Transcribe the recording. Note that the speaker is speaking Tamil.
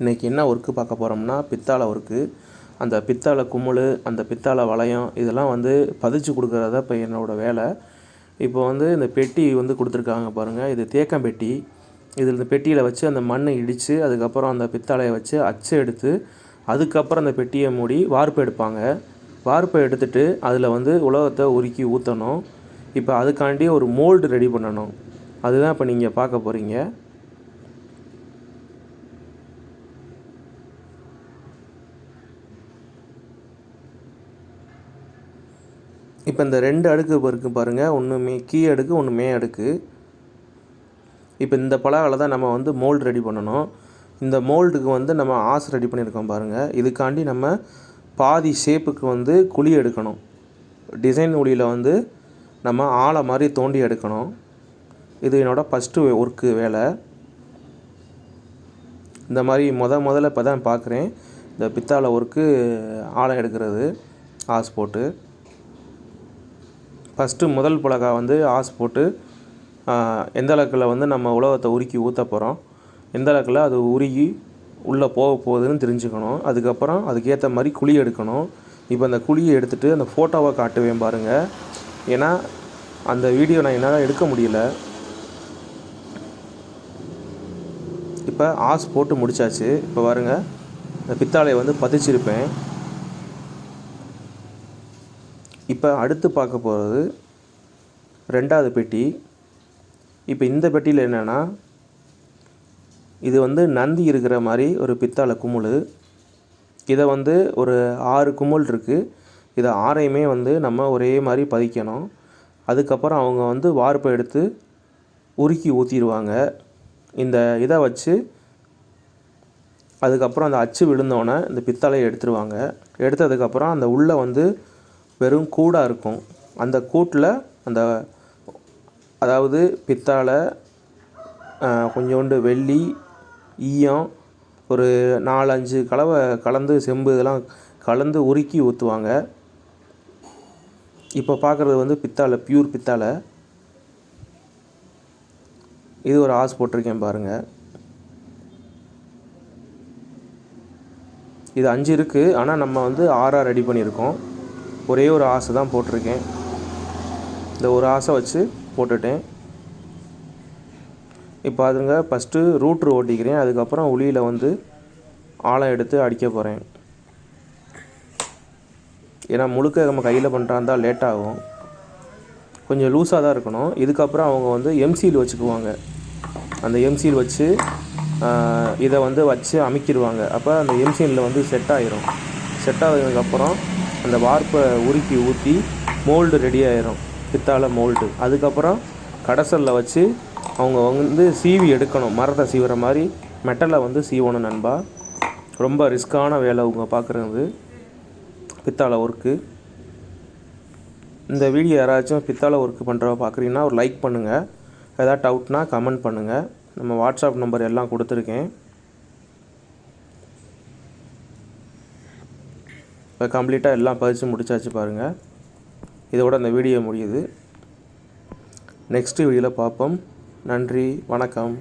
இன்றைக்கி என்ன ஒர்க்கு பார்க்க போகிறோம்னா பித்தாளை ஒர்க்கு அந்த பித்தாளை குமுள் அந்த பித்தாளை வளையம் இதெல்லாம் வந்து பதிச்சு கொடுக்குறதா இப்போ என்னோடய வேலை. இப்போ வந்து இந்த பெட்டி வந்து கொடுத்துருக்காங்க பாருங்கள் இது தேக்கம் பெட்டி. இதில் இந்த பெட்டியில் வச்சு அந்த மண்ணை இடித்து அதுக்கப்புறம் அந்த பித்தாளையை வச்சு அச்சு எடுத்து அதுக்கப்புறம் அந்த பெட்டியை மூடி வார்ப்பு எடுப்பாங்க. வார்ப்பை எடுத்துட்டு அதில் வந்து உலகத்தை உருக்கி ஊற்றணும் இப்போ அதுக்காண்டி ஒரு மோல்டு ரெடி பண்ணணும். அதுதான் இப்போ நீங்கள் பார்க்க போகிறீங்க இப்போ இந்த ரெண்டு அடுக்கு இருக்குது பாருங்கள் ஒன்று மே கீ அடுக்கு ஒன்று மே அடுக்கு. இப்போ இந்த பலகால தான் நம்ம வந்து மோல்டு ரெடி பண்ணணும். இந்த மோல்டுக்கு வந்து நம்ம ஆஸ் ரெடி பண்ணியிருக்கோம் பாருங்கள் இதுக்காண்டி நம்ம பாதி ஷேப்புக்கு வந்து குழி எடுக்கணும். டிசைன் ஒளியில் வந்து நம்ம ஆளை மாதிரி தோண்டி எடுக்கணும். இது என்னோடய ஃபஸ்ட்டு ஒர்க்கு வேலை. இந்த மாதிரி முத முதல்ல இப்போ தான் பார்க்குறேன். இந்த பித்தாவில் ஒர்க்கு ஆழை எடுக்கிறது ஆஸ் போட்டு. ஃபஸ்ட்டு முதல் பலகா வந்து ஆஸ் போட்டு எந்த அளவுக்குல வந்து நம்ம உலகத்தை உருக்கி ஊற்ற போகிறோம் எந்த அளவுக்குல அது உருகி உள்ளே போக போகுதுன்னு தெரிஞ்சுக்கணும். அதுக்கப்புறம் அதுக்கேற்ற மாதிரி குழி எடுக்கணும். இப்போ அந்த குழியை எடுத்துகிட்டு அந்த ஃபோட்டோவை காட்டுவேன் பாருங்கள் ஏன்னா அந்த வீடியோ நான் என்னால் எடுக்க முடியல. இப்போ ஆஸ் போட்டு முடிச்சாச்சு. இப்போ பாருங்கள் இந்த பித்தாளையை வந்து பதிச்சிருப்பேன். இப்போ அடுத்து பார்க்க போகிறது ரெண்டாவது பெட்டி. இப்போ இந்த பெட்டியில் என்னென்னா இது வந்து நந்தி இருக்கிற மாதிரி ஒரு பித்தாளை குமுள். இதை வந்து ஒரு ஆறு குமுள் இருக்குது இதை ஆறையுமே வந்து நம்ம ஒரே மாதிரி பதிக்கணும். அதுக்கப்புறம் அவங்க வந்து வார்ப்பை எடுத்து உருக்கி ஊற்றிடுவாங்க இந்த இதை வச்சு அதுக்கப்புறம் அந்த அச்சு விழுந்தோடனே இந்த பித்தளையை எடுத்துருவாங்க. எடுத்ததுக்கப்புறம் அந்த உள்ளே வந்து வெறும் கூடாக இருக்கும். அந்த கூட்டில் அந்த அதாவது பித்தாளை கொஞ்சோண்டு வெள்ளி ஈயம் ஒரு நாலஞ்சு கலவை கலந்து செம்பு இதெல்லாம் கலந்து உருக்கி ஊற்றுவாங்க இப்போ பார்க்குறது வந்து பித்தாளை பியூர் பித்தாளை. இது ஒரு ஆஸ் போட்டிருக்கேன் பாருங்கள் இது அஞ்சு இருக்குது ஆனால் நம்ம வந்து ஆறாக ரெடி பண்ணியிருக்கோம். ஒரே ஒரு ஆசை தான் போட்டிருக்கேன். இந்த ஒரு ஆசை வச்சு போட்டுட்டேன். இப்போ அதுங்க ஃபஸ்ட்டு ரூட்ரு ஓட்டிக்கிறேன். அதுக்கப்புறம் உளியில் வந்து ஆழம் எடுத்து அடிக்க போகிறேன் ஏன்னா முழுக்க நம்ம கையில் பண்ணுறா இருந்தால் லேட் ஆகும். கொஞ்சம் லூஸாக தான் இருக்கணும். இதுக்கப்புறம் அவங்க வந்து எம்சியில் வச்சுக்குவாங்க. அந்த எம்சியில் வச்சு இதை வந்து வச்சு அமைக்கிடுவாங்க அப்போ அந்த எம்சீலில் வந்து செட் ஆகிரும் செட் ஆனதுக்கப்புறம் அந்த வார்ப்பை உருக்கி ஊற்றி மோல்டு ரெடி ஆயிரும். பித்தாளை மோல்டு அதுக்கப்புறம் கடைசலில் வச்சு அவங்க வந்து சீவி எடுக்கணும். மரத்தை சீவுற மாதிரி மெட்டலை வந்து சீவணும் நண்பா. ரொம்ப ரிஸ்க்கான வேலை அவங்க பார்க்குறது பித்தாளை ஒர்க்கு இந்த வீடியோ யாராச்சும் பித்தாளை ஒர்க்கு பண்ணுறவ பார்க்குறீங்கன்னா ஒரு லைக் பண்ணுங்கள் ஏதாவது டவுட்னா கமெண்ட் பண்ணுங்கள் நம்ம வாட்ஸ்அப் நம்பர் எல்லாம் கொடுத்துருக்கேன். இப்போ கம்ப்ளீட்டாக எல்லாம் பதிச்சு முடிச்சாச்சு பாருங்கள் இதோட இந்த வீடியோ முடியுது. நெக்ஸ்ட் வீடியோவில் பார்ப்போம். நன்றி வணக்கம்.